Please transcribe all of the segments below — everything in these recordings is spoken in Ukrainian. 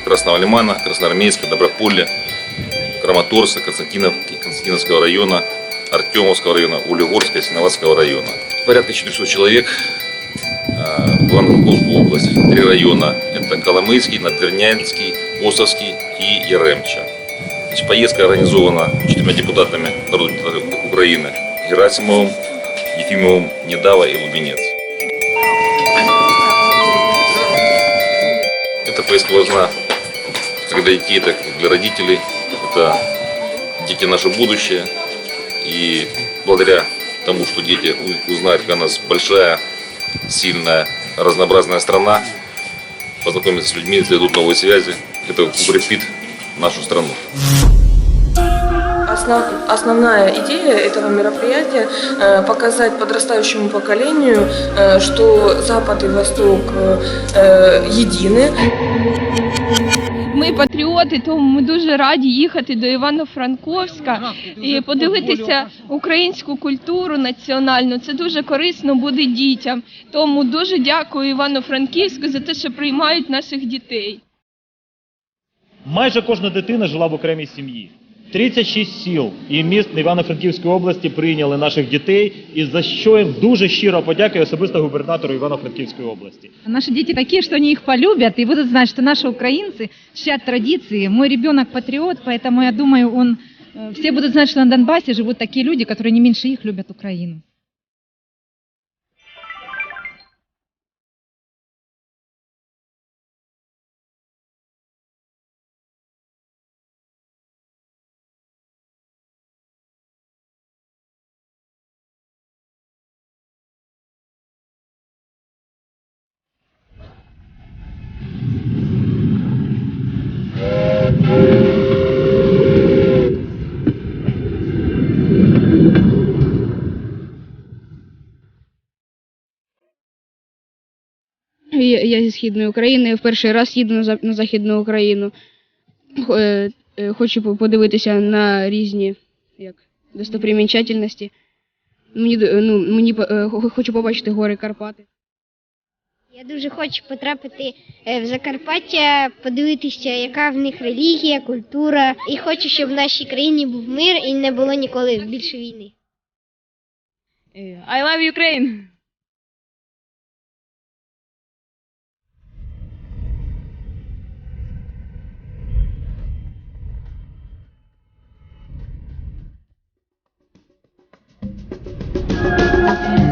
Красного Лимана, Красноармейска, Доброполья, Краматорска, Константиновки, Константиновского района, Артемовского района, Улигорска и Синоватского района. Порядка 400 человек э, в Ивано-Франковскую область. Три района – это Коломыйский, Надвірнянський, Осовский и Яремча. Значит, поездка организована четырьмя депутатами депутатов Украины – Герасимовым, Ефимовым, Недава и Лубенец. Эта поездка важна как для детей, так для родителей. Это дети наше будущее. И благодаря тому, что дети узнают, какая у нас большая, сильная, разнообразная страна, познакомятся с людьми, заведут новые связи, это укрепит нашу страну. Основ- основная идея этого мероприятия э, показать подрастающему поколению, э, что Запад и Восток э, едины, Ми патріоти, тому ми дуже раді їхати до Івано-Франковська і подивитися українську культуру національну. Це дуже корисно буде дітям. Тому дуже дякую Івано-Франківську за те, що приймають наших дітей. Майже кожна дитина жила в окремій сім'ї. 36 сіл і міст Івано-Франківської області прийняли наших дітей, і за що їм дуже щиро подякую особисто губернатору Івано-Франківської області. Наши дети такие, что они их полюбят и будут знать, что наши украинцы чтят традиции. Мой ребенок патриот, поэтому я думаю, он э, все будут знать, что на Донбассе живут такие люди, которые не меньше их любят Украину. Я, зі східної України. В перший раз їду на, Західну Україну. Е, е, Хочу подивитися на різні як, достопримічательності. Мені, ну, мені по- е, хочу побачити гори Карпати. Я дуже хочу потрапити в Закарпаття, подивитися, яка в них релігія, культура. І хочу, щоб в нашій країні був мир і не було ніколи більше війни. I love Ukraine! Стала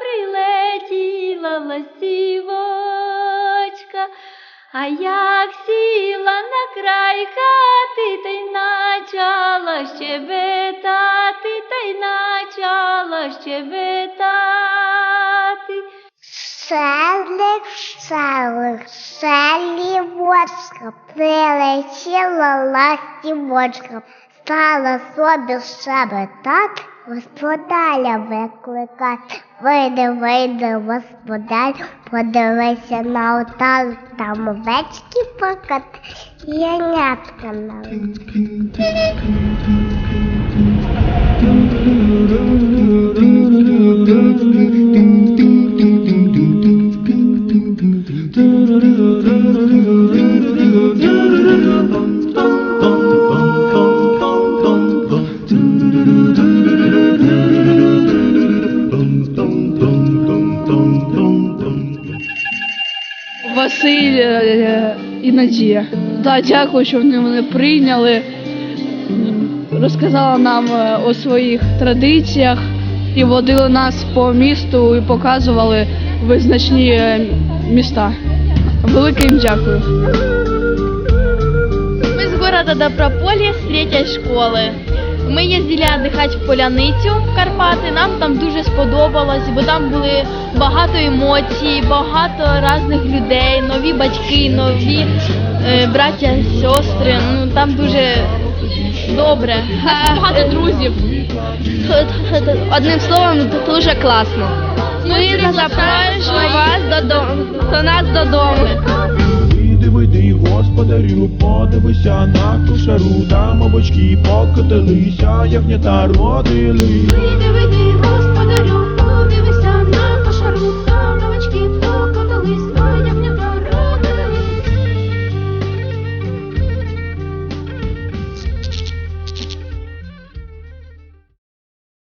прилетіла, ластівочка. А як сіла на край хати, та й начала щебетати, та й начала щебетати. Селик, селик, селівочка, прилетіла ластівочка, стала собі щебетати, господаря викликати. Вийди, вийди, господар, подивися на отал, там овечки покат, янятка на Василь е, і Надія. Да, дякую, що вони мене прийняли. Розказала нам е, о своїх традиціях і водили нас по місту і показували визначні е, міста. Велике їм дякую. С города Доброполье с третьей школы. Ми їздили віддихати в Поляницю в Карпати. Нам там дуже сподобалось, бо там були багато емоцій, багато різних людей, нові батьки, нові е, браття, сестри. Ну там дуже добре. Багато друзів. Одним словом, дуже класно. Ми запрошуємо вас додому до нас додому. Вийди, подивися на кушару, там обочки покотилися, як не та родили.